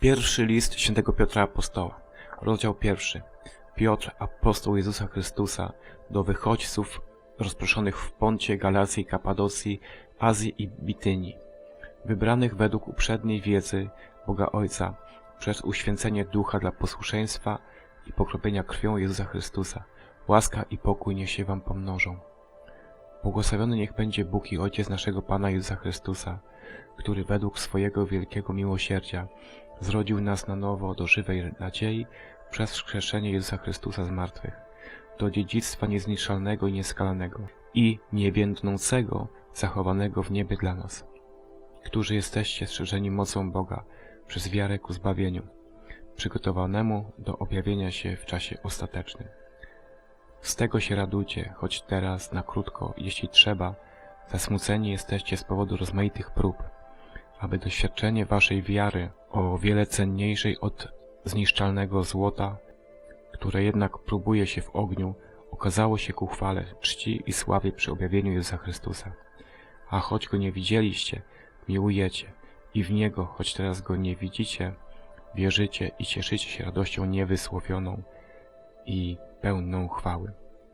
Pierwszy list świętego Piotra Apostoła, rozdział pierwszy. Piotr, apostoł Jezusa Chrystusa, do wychodźców rozproszonych w Poncie, Galacji, Kapadocji, Azji i Bitynii, wybranych według uprzedniej wiedzy Boga Ojca, przez uświęcenie ducha dla posłuszeństwa i pokropienia krwią Jezusa Chrystusa. Łaska i pokój niech się wam pomnożą. Błogosławiony niech będzie Bóg i Ojciec naszego Pana Jezusa Chrystusa, który według swojego wielkiego miłosierdzia zrodził nas na nowo do żywej nadziei przez wskrzeszenie Jezusa Chrystusa z martwych, do dziedzictwa niezniszczalnego i nieskalanego i niewiędnącego, zachowanego w niebie dla nas, którzy jesteście strzeżeni mocą Boga przez wiarę ku zbawieniu, przygotowanemu do objawienia się w czasie ostatecznym. Z tego się radujcie, choć teraz na krótko, jeśli trzeba, zasmuceni jesteście z powodu rozmaitych prób, aby doświadczenie waszej wiary, o wiele cenniejszej od zniszczalnego złota, które jednak próbuje się w ogniu, okazało się ku chwale, czci i sławie przy objawieniu Jezusa Chrystusa. A choć go nie widzieliście, miłujecie i w niego, choć teraz go nie widzicie, wierzycie i cieszycie się radością niewysłowioną i pełną chwały,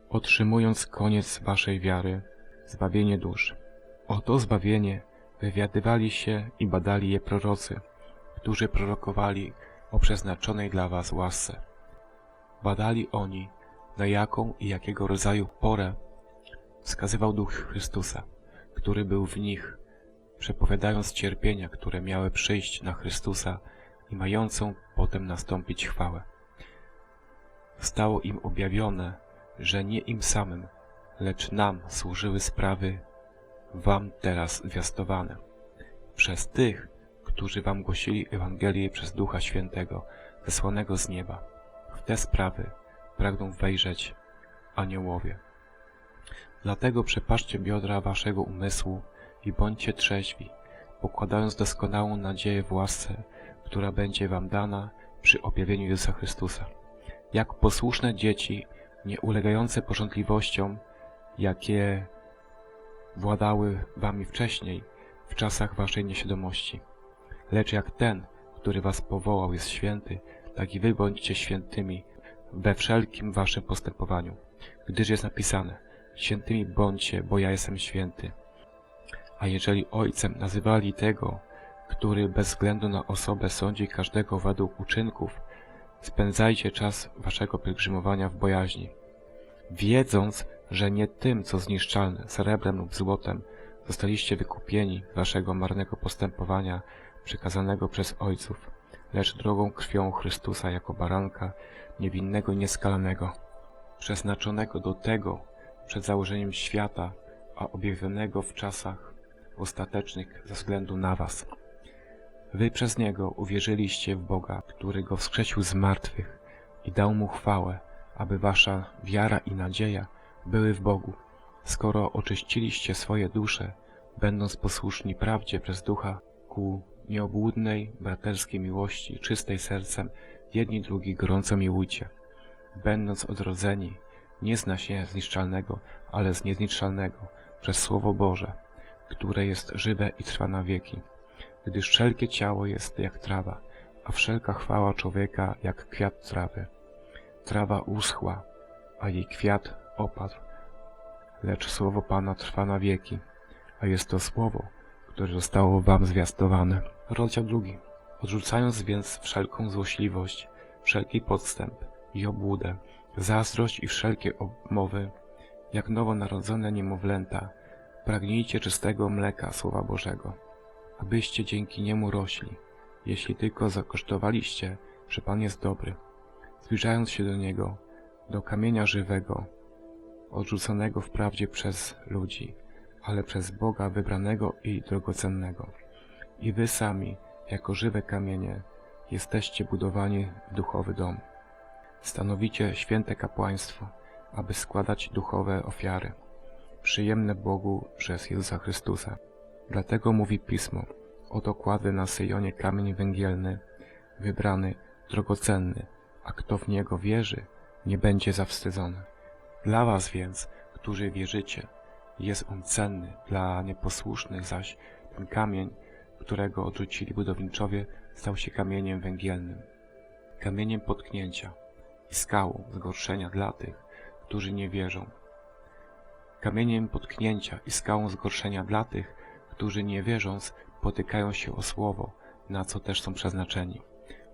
otrzymując koniec waszej wiary, zbawienie dusz. O to zbawienie wywiadywali się i badali je prorocy, którzy prorokowali o przeznaczonej dla was łasce. Badali oni, na jaką i jakiego rodzaju porę wskazywał Duch Chrystusa, który był w nich, przepowiadając cierpienia, które miały przyjść na Chrystusa i mającą potem nastąpić chwałę. Stało im objawione, że nie im samym, lecz nam służyły sprawy wam teraz zwiastowane przez tych, którzy wam głosili Ewangelię przez Ducha Świętego, zesłanego z nieba. W te sprawy pragną wejrzeć aniołowie. Dlatego przepaszcie biodra waszego umysłu i bądźcie trzeźwi, pokładając doskonałą nadzieję w łasce, która będzie wam dana przy objawieniu Jezusa Chrystusa. Jak posłuszne dzieci, nie ulegające porządliwościom, jakie władały wami wcześniej, w czasach waszej nieświadomości. Lecz jak ten, który was powołał, jest święty, tak i wy bądźcie świętymi we wszelkim waszym postępowaniu. Gdyż jest napisane, świętymi bądźcie, bo ja jestem święty. A jeżeli ojcem nazywali tego, który bez względu na osobę sądzi każdego według uczynków, spędzajcie czas waszego pielgrzymowania w bojaźni, wiedząc, że nie tym, co zniszczalne, srebrem lub złotem, zostaliście wykupieni waszego marnego postępowania przekazanego przez ojców, lecz drogą krwią Chrystusa jako baranka, niewinnego i nieskalanego, przeznaczonego do tego przed założeniem świata, a objawionego w czasach ostatecznych ze względu na was. Wy przez Niego uwierzyliście w Boga, który Go wskrzesił z martwych i dał Mu chwałę, aby wasza wiara i nadzieja były w Bogu. Skoro oczyściliście swoje dusze, będąc posłuszni prawdzie przez Ducha ku nieobłudnej, braterskiej miłości, czystej sercem, jedni drugich gorąco miłujcie. Będąc odrodzeni, nie z się zniszczalnego, ale z niezniszczalnego, przez Słowo Boże, które jest żywe i trwa na wieki. Gdyż wszelkie ciało jest jak trawa, a wszelka chwała człowieka jak kwiat trawy. Trawa uschła, a jej kwiat opadł, lecz słowo Pana trwa na wieki, a jest to słowo, które zostało wam zwiastowane. Rozdział drugi. Odrzucając więc wszelką złośliwość, wszelki podstęp i obłudę, zazdrość i wszelkie obmowy, jak nowonarodzone niemowlęta, pragnijcie czystego mleka Słowa Bożego, abyście dzięki niemu rośli, jeśli tylko zakosztowaliście, że Pan jest dobry, zbliżając się do Niego, do kamienia żywego, odrzuconego wprawdzie przez ludzi, ale przez Boga wybranego i drogocennego. I wy sami, jako żywe kamienie, jesteście budowani w duchowy dom. Stanowicie święte kapłaństwo, aby składać duchowe ofiary, przyjemne Bogu przez Jezusa Chrystusa. Dlatego mówi Pismo, oto kładę na Syjonie kamień węgielny, wybrany, drogocenny, a kto w niego wierzy, nie będzie zawstydzony. Dla was więc, którzy wierzycie, jest on cenny, dla nieposłusznych zaś ten kamień którego odrzucili budowniczowie, stał się kamieniem węgielnym, kamieniem potknięcia i skałą zgorszenia dla tych, którzy nie wierzą. Kamieniem potknięcia i skałą zgorszenia dla tych, którzy nie wierząc potykają się o słowo, na co też są przeznaczeni.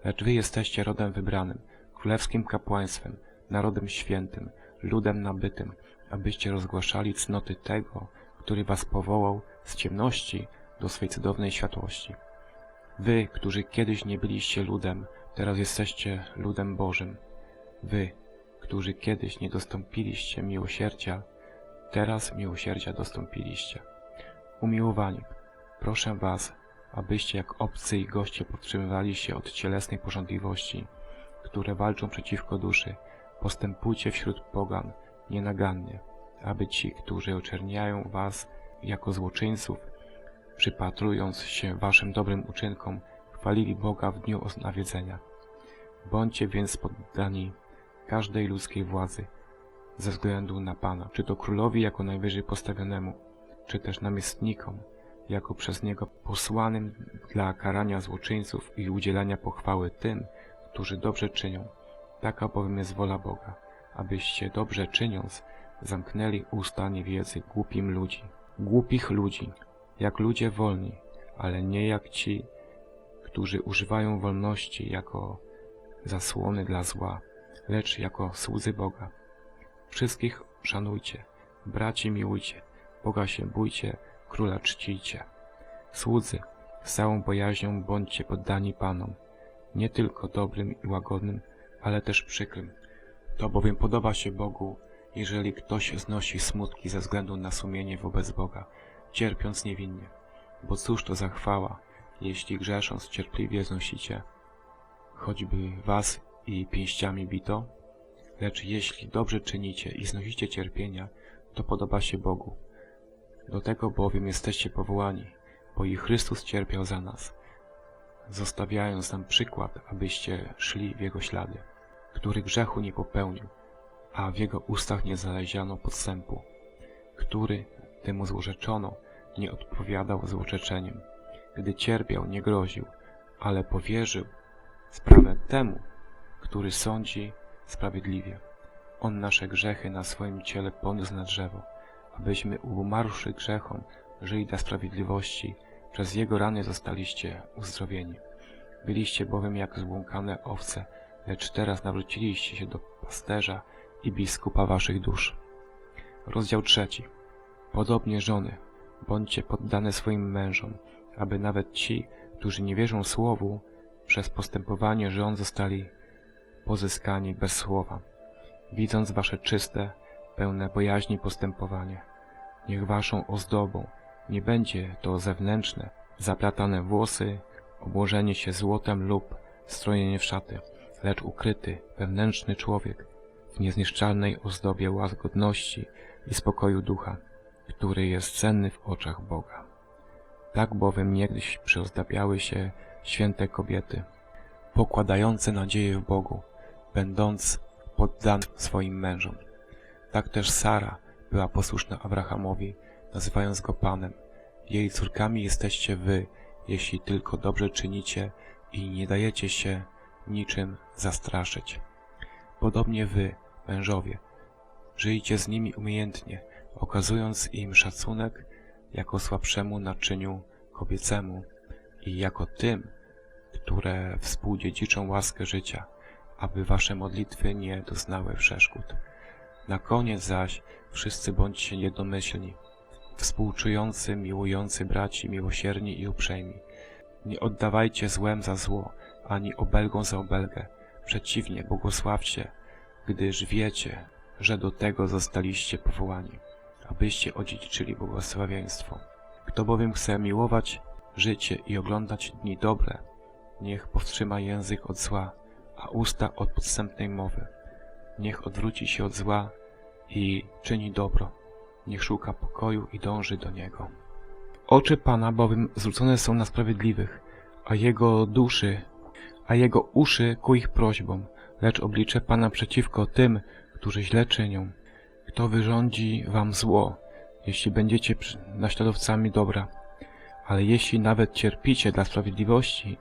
Lecz wy jesteście rodem wybranym, królewskim kapłaństwem, narodem świętym, ludem nabytym, abyście rozgłaszali cnoty tego, który was powołał z ciemności do swej cudownej światłości. Wy, którzy kiedyś nie byliście ludem, teraz jesteście ludem Bożym. Wy, którzy kiedyś nie dostąpiliście miłosierdzia, teraz miłosierdzia dostąpiliście. Umiłowani, proszę was, abyście jak obcy i goście powstrzymywali się od cielesnej porządliwości, które walczą przeciwko duszy. Postępujcie wśród pogan nienagannie, aby ci, którzy oczerniają was jako złoczyńców, przypatrując się waszym dobrym uczynkom, chwalili Boga w dniu nawiedzenia. Bądźcie więc poddani każdej ludzkiej władzy ze względu na Pana, czy to królowi jako najwyżej postawionemu, czy też namiestnikom, jako przez Niego posłanym dla karania złoczyńców i udzielania pochwały tym, którzy dobrze czynią. Taka bowiem jest wola Boga, abyście dobrze czyniąc zamknęli usta niewiedzy głupim ludzi, głupich ludzi, jak ludzie wolni, ale nie jak ci, którzy używają wolności jako zasłony dla zła, lecz jako słudzy Boga. Wszystkich szanujcie, braci miłujcie, Boga się bójcie, króla czcijcie. Słudzy, z całą bojaźnią bądźcie poddani Panom, nie tylko dobrym i łagodnym, ale też przykrym. To bowiem podoba się Bogu, jeżeli ktoś znosi smutki ze względu na sumienie wobec Boga, cierpiąc niewinnie. Bo cóż to za chwała, jeśli grzesząc cierpliwie znosicie, choćby was i pięściami bito? Lecz jeśli dobrze czynicie i znosicie cierpienia, to podoba się Bogu. Do tego bowiem jesteście powołani, bo i Chrystus cierpiał za nas, zostawiając nam przykład, abyście szli w Jego ślady, który grzechu nie popełnił, a w Jego ustach nie znaleziono podstępu, który temu złorzeczono nie odpowiadał złorzeczeniem, gdy cierpiał nie groził, ale powierzył sprawę temu, który sądzi sprawiedliwie. On nasze grzechy na swoim ciele poniósł na drzewo, abyśmy umarłszy grzechom żyli dla sprawiedliwości, przez Jego rany zostaliście uzdrowieni. Byliście bowiem jak zbłąkane owce, lecz teraz nawróciliście się do pasterza i biskupa waszych dusz. Rozdział trzeci. Podobnie żony, bądźcie poddane swoim mężom, aby nawet ci, którzy nie wierzą słowu, przez postępowanie żon zostali pozyskani bez słowa, widząc wasze czyste, pełne bojaźni postępowanie. Niech waszą ozdobą nie będzie to zewnętrzne, zaplatane włosy, obłożenie się złotem lub strojenie w szaty, lecz ukryty, wewnętrzny człowiek w niezniszczalnej ozdobie łagodności i spokoju ducha, który jest cenny w oczach Boga. Tak bowiem niegdyś przyozdabiały się święte kobiety, pokładające nadzieję w Bogu, będąc poddane swoim mężom. Tak też Sara była posłuszna Abrahamowi, nazywając go Panem. Jej córkami jesteście wy, jeśli tylko dobrze czynicie i nie dajecie się niczym zastraszyć. Podobnie wy, mężowie, żyjcie z nimi umiejętnie, okazując im szacunek jako słabszemu naczyniu kobiecemu i jako tym, które współdziedziczą łaskę życia, aby wasze modlitwy nie doznały przeszkód. Na koniec zaś wszyscy bądźcie jednomyślni, współczujący, miłujący braci, miłosierni i uprzejmi. Nie oddawajcie złem za zło, ani obelgą za obelgę. Przeciwnie, błogosławcie, gdyż wiecie, że do tego zostaliście powołani, abyście odziedziczyli błogosławieństwo. Kto bowiem chce miłować życie i oglądać dni dobre, niech powstrzyma język od zła, a usta od podstępnej mowy. Niech odwróci się od zła i czyni dobro. Niech szuka pokoju i dąży do niego. Oczy Pana bowiem zwrócone są na sprawiedliwych, a Jego duszy, a Jego uszy ku ich prośbom, lecz oblicze Pana przeciwko tym, którzy źle czynią. Kto wyrządzi wam zło, jeśli będziecie naśladowcami dobra, Ale jeśli nawet cierpicie dla sprawiedliwości,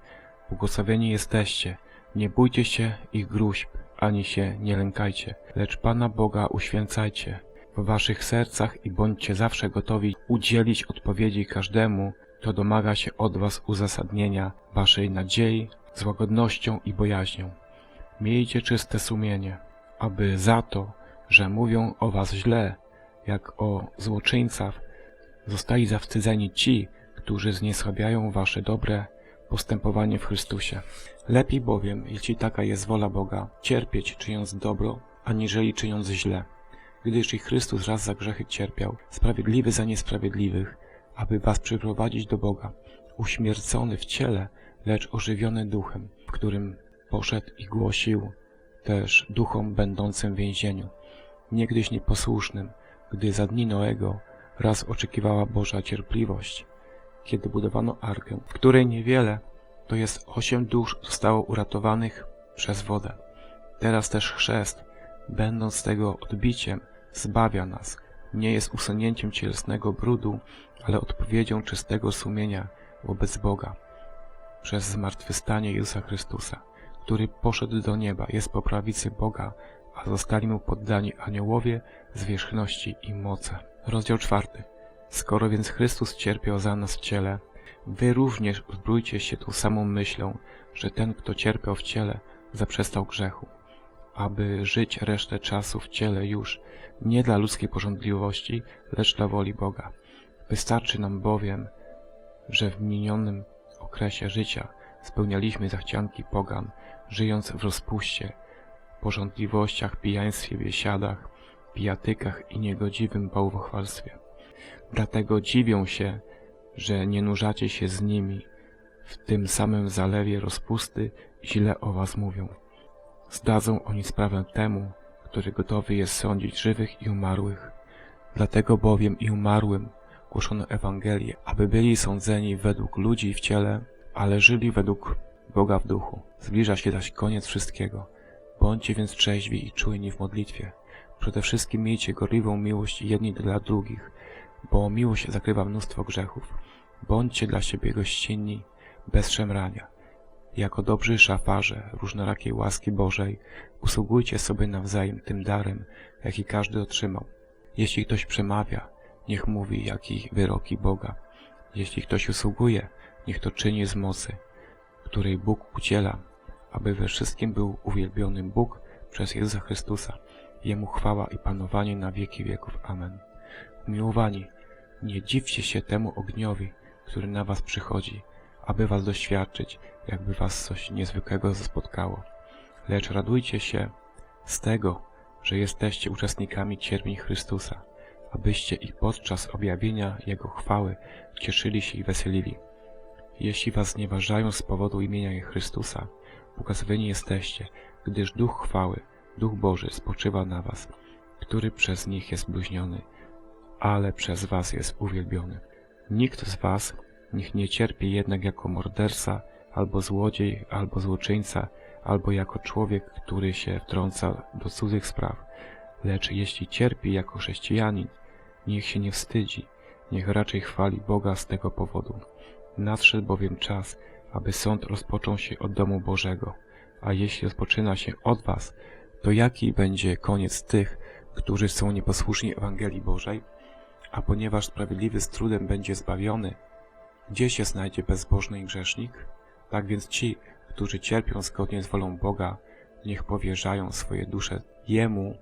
błogosławieni jesteście. Nie bójcie się ich gruźb, ani się nie lękajcie, lecz Pana Boga uświęcajcie w waszych sercach i bądźcie zawsze gotowi udzielić odpowiedzi każdemu, kto domaga się od was uzasadnienia waszej nadziei z łagodnością i bojaźnią. Miejcie czyste sumienie, aby za to, że mówią o was źle, jak o złoczyńcach, zostali zawstydzeni ci, którzy zniesłabiają wasze dobre postępowanie w Chrystusie. Lepiej bowiem, jeśli taka jest wola Boga, cierpieć czyniąc dobro, aniżeli czyniąc źle. Gdyż i Chrystus raz za grzechy cierpiał, sprawiedliwy za niesprawiedliwych, aby was przyprowadzić do Boga, uśmiercony w ciele, lecz ożywiony duchem, w którym poszedł i głosił też duchom będącym w więzieniu, niegdyś nieposłusznym, gdy za dni Noego raz oczekiwała Boża cierpliwość, kiedy budowano arkę, w której niewiele, to jest osiem dusz zostało uratowanych przez wodę. Teraz też chrzest, będąc tego odbiciem, zbawia nas. Nie jest usunięciem cielesnego brudu, ale odpowiedzią czystego sumienia wobec Boga przez zmartwychwstanie Jezusa Chrystusa, który poszedł do nieba, jest po prawicy Boga, a zostali mu poddani aniołowie, zwierzchności i moce. Rozdział czwarty. Skoro więc Chrystus cierpiał za nas w ciele, wy również uzbrójcie się tą samą myślą, że ten, kto cierpiał w ciele, zaprzestał grzechu, aby żyć resztę czasu w ciele już nie dla ludzkiej porządliwości, lecz dla woli Boga. Wystarczy nam bowiem, że w minionym okresie życia spełnialiśmy zachcianki pogan, żyjąc w rozpuście, porządliwościach, pijaństwie, biesiadach, pijatykach i niegodziwym bałwochwalstwie. Dlatego dziwią się, że nie nurzacie się z nimi w tym samym zalewie rozpusty źle o was mówią. Zdadzą oni sprawę temu, który gotowy jest sądzić żywych i umarłych. Dlatego bowiem i umarłym głoszono Ewangelię, aby byli sądzeni według ludzi w ciele, ale żyli według Boga w duchu. Zbliża się zaś koniec wszystkiego. Bądźcie więc trzeźwi i czujni w modlitwie. Przede wszystkim miejcie gorliwą miłość jedni dla drugich, bo miłość zakrywa mnóstwo grzechów. Bądźcie dla siebie gościnni, bez szemrania. Jako dobrzy szafarze różnorakiej łaski Bożej, usługujcie sobie nawzajem tym darem, jaki każdy otrzymał. Jeśli ktoś przemawia, niech mówi, jaki wyroki Boga. Jeśli ktoś usługuje, niech to czyni z mocy, której Bóg udziela, aby we wszystkim był uwielbiony Bóg przez Jezusa Chrystusa. Jemu chwała i panowanie na wieki wieków. Amen. Umiłowani, nie dziwcie się temu ogniowi, który na was przychodzi, aby was doświadczyć, jakby was coś niezwykłego spotkało. Lecz radujcie się z tego, że jesteście uczestnikami cierpień Chrystusa, abyście i podczas objawienia Jego chwały cieszyli się i weselili. Jeśli was znieważają z powodu imienia Chrystusa, błogosławieni jesteście, gdyż Duch chwały, Duch Boży spoczywa na was, który przez nich jest bluźniony, ale przez was jest uwielbiony. Nikt z was niech nie cierpi jednak jako morderca, albo złodziej, albo złoczyńca, albo jako człowiek, który się wtrąca do cudzych spraw. Lecz jeśli cierpi jako chrześcijanin, niech się nie wstydzi, niech raczej chwali Boga z tego powodu. Nadszedł bowiem czas, aby sąd rozpoczął się od domu Bożego, a jeśli rozpoczyna się od was, to jaki będzie koniec tych, którzy są nieposłuszni Ewangelii Bożej? A ponieważ sprawiedliwy z trudem będzie zbawiony, gdzie się znajdzie bezbożny i grzesznik? Tak więc ci, którzy cierpią zgodnie z wolą Boga, niech powierzają swoje dusze Jemu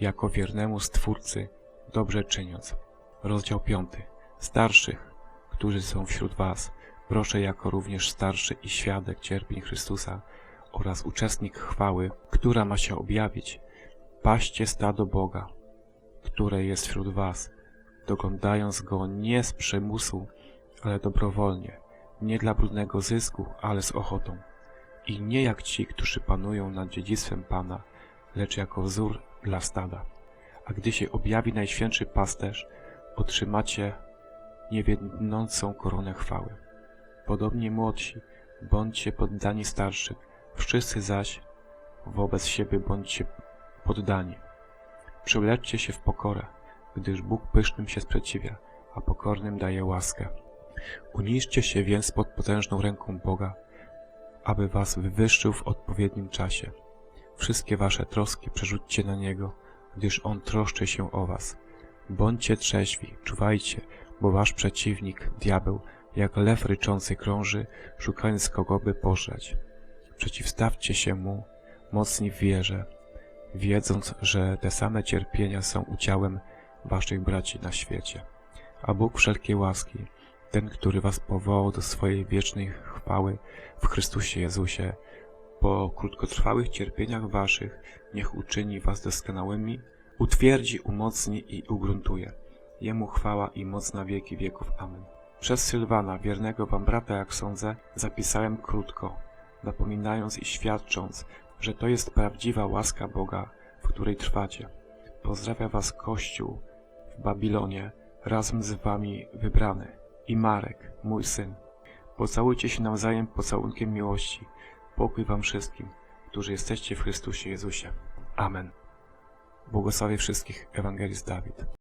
jako wiernemu Stwórcy, dobrze czyniąc. Rozdział 5. Starszych, którzy są wśród was, proszę jako również starszy i świadek cierpień Chrystusa oraz uczestnik chwały, która ma się objawić, paście stado Boga, które jest wśród was, doglądając go nie z przymusu, ale dobrowolnie, nie dla brudnego zysku, ale z ochotą. I nie jak ci, którzy panują nad dziedzictwem Pana, lecz jako wzór dla stada. A gdy się objawi Najświętszy Pasterz, otrzymacie niewiednącą koronę chwały. Podobnie młodsi, bądźcie poddani starszym, wszyscy zaś wobec siebie bądźcie poddani. Przywleczcie się w pokorę, gdyż Bóg pysznym się sprzeciwia, a pokornym daje łaskę. Uniszcie się więc pod potężną ręką Boga, aby was wywyższył w odpowiednim czasie. Wszystkie wasze troski przerzućcie na Niego, gdyż On troszczy się o was. Bądźcie trzeźwi, czuwajcie, bo wasz przeciwnik, diabeł, jak lew ryczący krąży, szukając kogo by pożreć. Przeciwstawcie się mu, mocni w wierze, wiedząc, że te same cierpienia są udziałem waszych braci na świecie. A Bóg wszelkiej łaski, ten, który was powołał do swojej wiecznej chwały w Chrystusie Jezusie, po krótkotrwałych cierpieniach waszych, niech uczyni was doskonałymi, utwierdzi, umocni i ugruntuje. Jemu chwała i moc na wieki wieków. Amen. Przez Sylwana, wiernego wam brata, jak sądzę, zapisałem krótko, napominając i świadcząc, że to jest prawdziwa łaska Boga, w której trwacie. Pozdrawia was Kościół w Babilonie, razem z wami wybrany, i Marek, mój syn. Pocałujcie się nawzajem pocałunkiem miłości. Pokój wam wszystkim, którzy jesteście w Chrystusie Jezusie. Amen. Błogosławię wszystkich, Ewangelist Dawid.